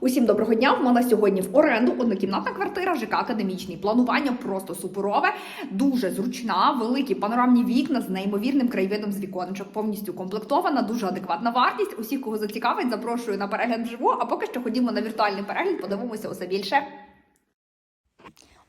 Усім доброго дня. В мене сьогодні в оренду однокімнатна квартира ЖК Академічний. Планування просто суперове, дуже зручна, великі панорамні вікна з неймовірним краєвидом з віконечок, повністю комплектована, дуже адекватна вартість. Усіх, кого зацікавить, запрошую на перегляд вживу. А поки що ходімо на віртуальний перегляд, подивимося усе більше.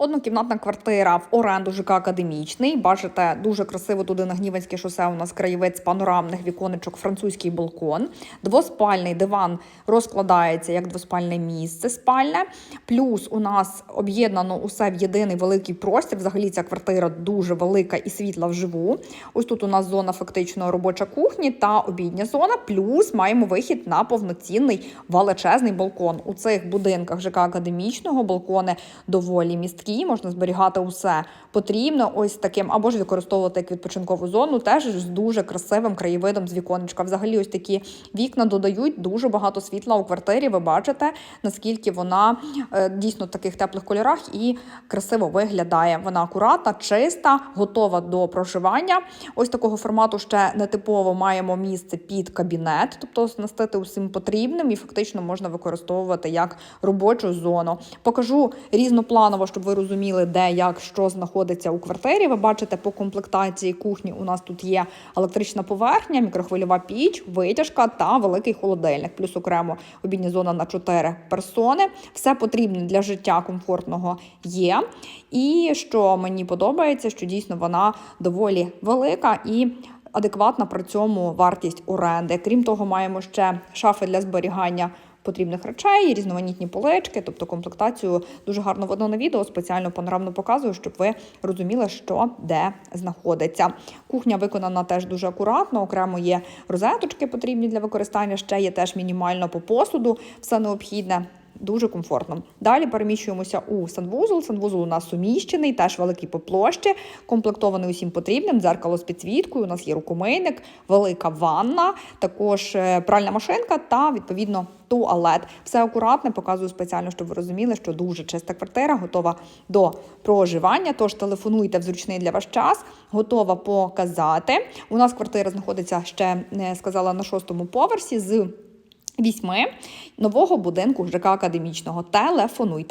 Однокімнатна квартира в оренду ЖК Академічний. Бачите, дуже красиво туди на Гніванське шосе. У нас краєвид з панорамних віконечок, французький балкон. Двоспальний диван розкладається як двоспальне місце спальне. Плюс у нас об'єднано усе в єдиний великий простір. Взагалі ця квартира дуже велика і світла вживу. Ось тут у нас зона фактично робоча кухні та обідня зона. Плюс маємо вихід на повноцінний величезний балкон. У цих будинках ЖК Академічного балкони доволі місткі, можна зберігати усе потрібно. Ось таким, або ж використовувати як відпочинкову зону, теж з дуже красивим краєвидом з віконечка. Взагалі, ось такі вікна додають дуже багато світла у квартирі. Ви бачите, наскільки вона е, дійсно в таких теплих кольорах і красиво виглядає. Вона акуратна, чиста, готова до проживання. Ось такого формату ще нетипово маємо місце під кабінет, тобто оснастити усім потрібним і фактично можна використовувати як робочу зону. Покажу різнопланово, щоб ви розуміли, де як що знаходиться у квартирі. Ви бачите, по комплектації кухні у нас тут є електрична поверхня, мікрохвильова піч, витяжка та великий холодильник. Плюс окремо обідня зона на 4 персони. Все потрібне для життя комфортного є. І що мені подобається, що дійсно вона доволі велика і. Адекватна при цьому вартість оренди. Крім того, маємо ще шафи для зберігання потрібних речей, різноманітні полички, тобто комплектацію дуже гарно видно на відео. Спеціально панорамно показую, щоб ви розуміли, що де знаходиться. Кухня виконана теж дуже акуратно. Окремо є розеточки потрібні для використання. Ще є теж мінімально по посуду, все необхідне. Дуже комфортно. Далі переміщуємося у санвузол. Санвузол у нас суміщений, теж великий по площі, комплектований усім потрібним. Дзеркало з підсвіткою. У нас є рукомийник, велика ванна, також е, пральна машинка та відповідно туалет. Все акуратне, показую спеціально, щоб ви розуміли, що дуже чиста квартира, готова до проживання. Тож телефонуйте в зручний для вас час, готова показати. У нас квартира знаходиться ще сказала на шостому поверсі з вісьми нового будинку ЖК Академічного. Телефонуйте.